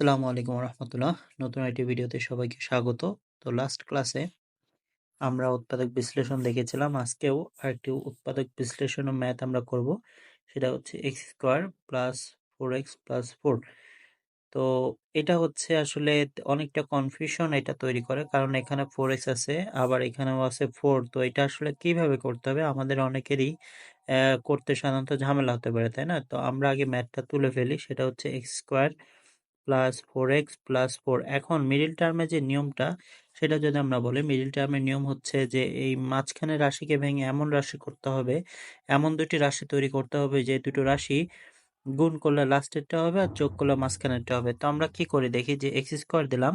আসসালামু আলাইকুম রহমতুল্লাহ। নতুন একটি ভিডিওতে সবাইকে স্বাগত। তো লাস্ট ক্লাসে আমরা উৎপাদক বিশ্লেষণ দেখেছিলাম। আজকেও আরেকটি উৎপাদক বিশ্লেষণ ও ম্যাথ আমরা করব। সেটা হচ্ছে X square plus four X plus four তো এটা হচ্ছে আসলে অনেকটা কনফিউশন এটা তৈরি করে। কারণ এখানে ফোর এক্স আছে, আবার এখানেও আছে ফোর তো এটা আসলে কীভাবে করতে হবে? আমাদের অনেকেরই করতে সাধারণত ঝামেলা হতে পারে, তাই না? তো আমরা আগে ম্যাথটা তুলে ফেলি। সেটা হচ্ছে X square plus four X plus four এখন মিডিল টার্মে যে নিয়মটা, সেটা যদি আমরা বলি মিডিল টার্মের নিয়ম হচ্ছে যে এই মাঝখানে রাশিকে ভেঙে এমন রাশি করতে হবে, এমন দুটি রাশি তৈরি করতে হবে যে দুটো রাশি গুণ করলে লাস্টেরটা হবে আর যোগ করলে মাঝখানেরটা হবে। তো আমরা কি করি দেখি যে এক্স স্কোয়ার দিলাম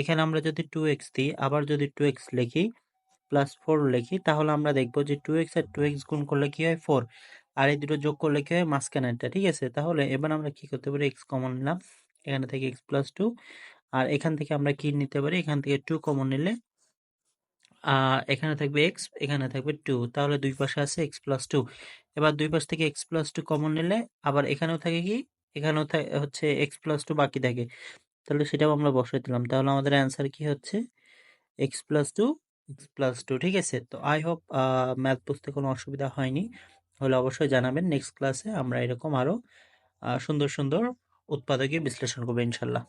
এখানে আমরা যদি টু এক্স দিই, আবার যদি টু এক্স লিখি প্লাস ফোর লিখি, তাহলে আমরা দেখব যে টু এক্স আর টু এক্স গুণ করলে কি হয়? ফোর আর এই দুটো যোগ করলে কি হয়? মাঝখানেরটা ঠিক আছে? তাহলে এবার আমরা কি করতে পারি? এক্স কমন নিলাম। এখানে থেকে এক্স প্লাস টু আর এখান থেকে আমরা কি নিতে পারি? এখান থেকে টু কমন নিলে এখানে থাকবে এক্স এখানে থাকবে টু তাহলে দুই পাশে আছে এক্স প্লাস টু এবার দুই পাশ থেকে এক্স প্লাস টু কমন নিলে আবার এখানেও থাকে কি? এখানেও হচ্ছে এক্স প্লাস টু বাকি থাকে। তাহলে সেটাও আমরা বসাই দিলাম। তাহলে আমাদের অ্যান্সার কি হচ্ছে? X plus two X plus two ঠিক আছে? তো আই হোপ ম্যাথ বুঝতে কোনো অসুবিধা হয়নি। হলে অবশ্যই জানাবেন নেক্সট ক্লাসে আমরা এরকম আরও সুন্দর সুন্দর উৎপাদকে বিশ্লেষণ করব ইনশাল্লাহ।